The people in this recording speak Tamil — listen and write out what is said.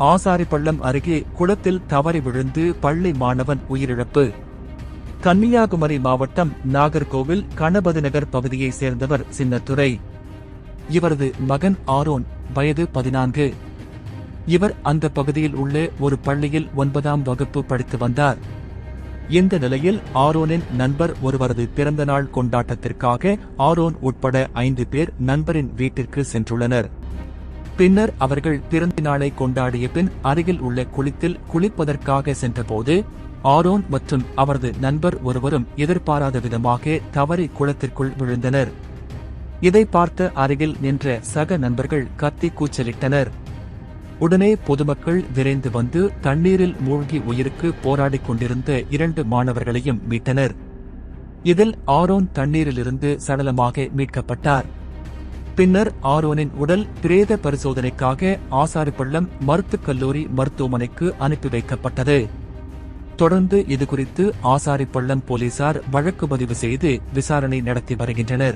ஆசாரிப்பள்ளம் அருகே குளத்தில் தவறி விழுந்து பள்ளி மாணவன் உயிரிழப்பு. கன்னியாகுமரி மாவட்டம் நாகர்கோவில் கணபதி நகர் பகுதியைச் சேர்ந்தவர் சின்னத்துறை இவரது மகன் ஆரோன் வயது பதினான்கு. இவர் அந்த பகுதியில் உள்ள ஒரு பள்ளியில் ஒன்பதாம் வகுப்பு படித்து வந்தார். இந்த நிலையில் ஆரோனின் நண்பர் ஒருவரது பிறந்தநாள் கொண்டாட்டத்திற்காக ஆரோன் உட்பட ஐந்து பேர் நண்பரின் வீட்டிற்கு சென்றுள்ளனர். பின்னர் அவர்கள் பிறந்த நாளை கொண்டாடிய பின் அருகில் உள்ள குளித்தில் குளிப்பதற்காக சென்றபோது ஆரோன் மற்றும் அவரது நண்பர் ஒருவரும் எதிர்பாராத விதமாக தவறி குளத்திற்குள் விழுந்தனர். இதை பார்த்த அருகில் நின்ற சக நண்பர்கள் கத்தி கூச்சலிட்டனர். உடனே பொதுமக்கள் விரைந்து வந்து தண்ணீரில் மூழ்கி உயிருக்கு போராடிக் கொண்டிருந்த இரண்டு மாணவர்களையும் மீட்டனர். இதில் ஆரோன் தண்ணீரிலிருந்து சடலமாக மீட்கப்பட்டார். பின்னர் ஆரோனின் உடல் பிரேத பரிசோதனைக்காக ஆசாரிப்பள்ளம் மருத்துவக் கல்லூரி மருத்துவமனைக்கு அனுப்பி வைக்கப்பட்டது. தொடர்ந்து இதுகுறித்து ஆசாரிப்பள்ளம் போலீசார் வழக்கு பதிவு செய்து விசாரணை நடத்தி வருகின்றனர்.